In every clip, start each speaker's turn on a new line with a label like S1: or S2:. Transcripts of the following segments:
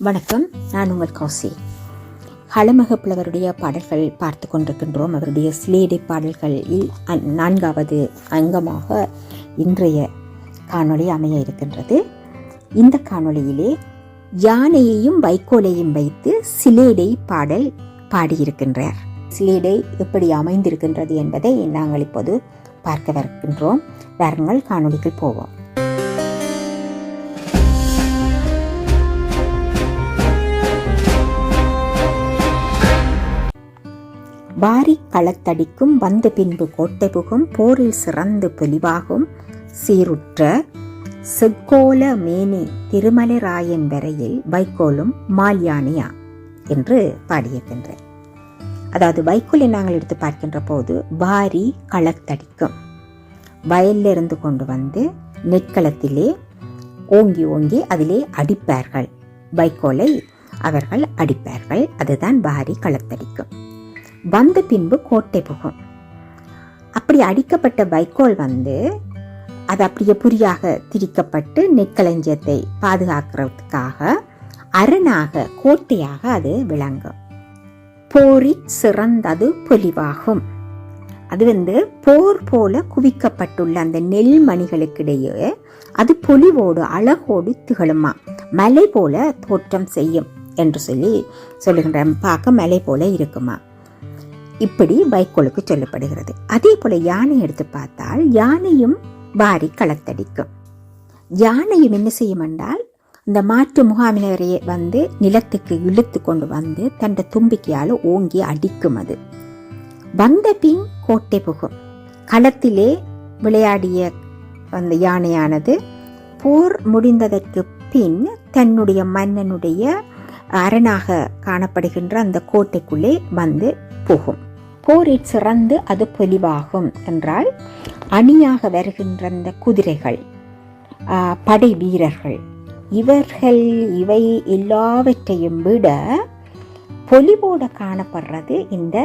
S1: வணக்கம் நான் உங்கள் கௌசி. களமக புலவருடைய பாடல்கள் பார்த்து கொண்டிருக்கின்றோம். அவருடைய சிலேடை பாடல்களில் நான்காவது அங்கமாக இன்றைய காணொளி அமைய இருக்கின்றது. இந்த காணொளியிலே யானையையும் வைக்கோலையும் வைத்து சிலேடை பாடல் பாடியிருக்கின்றார். சிலேடை எப்படி அமைந்திருக்கின்றது என்பதை நாங்கள் இப்போது பார்க்கவிருக்கின்றோம் வாருங்கள் காணொளிக்கு போவோம். வாரி களத்தடிக்கும் வந்து பின்பு கோட்டை புகும் போரில் சிறந்து பொலிவாகும். சீருற்ற செக்கோல மேனி திருமலைராயன் வரையில் வைக்கோலும் மால்யானியா என்று பாடியிருக்கின்றேன். அதாவது வைக்கோலை நாங்கள் எடுத்து பார்க்கின்ற போது வாரி களத்தடிக்கும். வயலில் இருந்து கொண்டு வந்து நெற்களத்திலே ஓங்கி ஓங்கி அதிலே அடிப்பார்கள். வைக்கோலை அவர்கள் அடிப்பார்கள். அதுதான் வாரி களத்தடிக்கும். வந்த பின்பு கோட்டை புகும். அப்படி அடிக்கப்பட்ட வைக்கோல் வந்து அது அப்படியே புரியாக திரிக்கப்பட்டு நெற்களஞ்சியத்தை பாதுகாக்கிறதுக்காக அரணாக கோட்டையாக அது விளங்கும். போரி சிறந்தது பொலிவாகும். அது வந்து போர் போல குவிக்கப்பட்டுள்ள அந்த நெல் மணிகளுக்கிடையே அது பொலிவோடு அழகோடு திகழுமா? மலை போல தோற்றம் செய்யும் என்று சொல்லி சொல்லுகின்ற பார்க்க மலை போல இருக்குமா? இப்படி வைக்கோலுக்கு சொல்லப்படுகிறது. அதே போல யானை எடுத்து பார்த்தால் யானையும் வாரி களத்தடிக்கும் யானையும் என்ன செய்யும் என்றால் இந்த மாற்று முகாமினரையே வந்து நிலத்துக்கு இழுத்து கொண்டு வந்து தன்னை தும்பிக்கையால் ஓங்கி அடிக்கும் அது. வந்த பின் கோட்டை புகும். களத்திலே விளையாடிய அந்த யானையானது போர் முடிந்ததற்கு பின் தன்னுடைய மன்னனுடைய அரணாக காணப்படுகின்ற அந்த கோட்டைக்குள்ளே வந்து போகும். போரில் சிறந்து அது பொலிவாகும் என்றால் அணியாக வருகின்ற அந்த குதிரைகள் படை வீரர்கள் இவர்கள் இவை எல்லாவற்றையும் விட பொலிவோட காணப்படுறது இந்த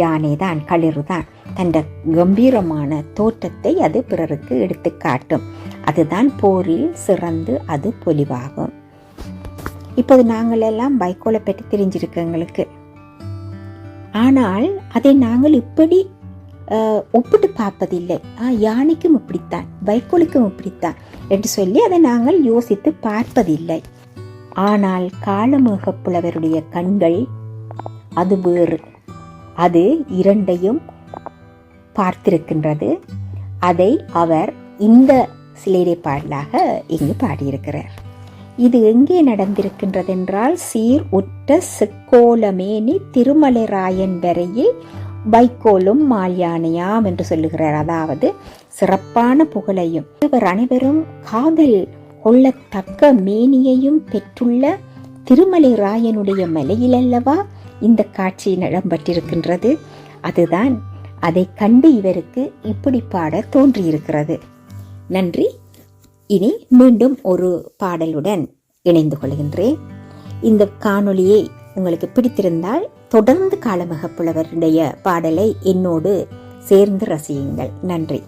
S1: யானை தான் களிறு தான் தன் கம்பீரமான தோற்றத்தை அது பிறருக்கு எடுத்து காட்டும். அதுதான் போரில் சிறந்து அது பொலிவாகும். இப்போது நாங்கள் எல்லாம் வைக்கோலை பற்றி தெரிஞ்சிருக்கு எங்களுக்கு. ஆனால் அதை நாங்கள் இப்படி ஒப்பிட்டு பார்ப்பதில்லை. ஆ யானைக்கும் இப்படித்தான் வைக்கோலுக்கும் இப்படித்தான் என்று சொல்லி அதை நாங்கள் யோசித்து பார்ப்பதில்லை. ஆனால் காலமேகப் புலவருடைய கண்கள் அது வேறு. அது இரண்டையும் பார்த்திருக்கின்றது. அதை அவர் இந்த சிலேடை பாடலாக இங்கு பாடியிருக்கிறார். இது எங்கே நடந்திருக்கின்றதென்றால் சீர் உற்ற செக்கோலமேனி திருமலைராயன் வரையில் வைக்கோலும் மால்யானையாம் என்று சொல்லுகிறார். அதாவது சிறப்பான புகழையும் இவர் அனைவரும் காதல் கொள்ளத்தக்க மேனியையும் பெற்றுள்ள திருமலை ராயனுடைய மலையிலல்லவா இந்த காட்சி இடம்பெற்றிருக்கின்றது. அதுதான் அதை கண்டு இவருக்கு இப்படி பாட தோன்றியிருக்கிறது. நன்றி. இனி மீண்டும் ஒரு பாடலுடன் இணைந்து கொள்கின்றேன். இந்த காணொளியை உங்களுக்கு பிடித்திருந்தால் தொடர்ந்து காலமக புலவருடைய பாடலை என்னோடு சேர்ந்து ரசியுங்கள். நன்றி.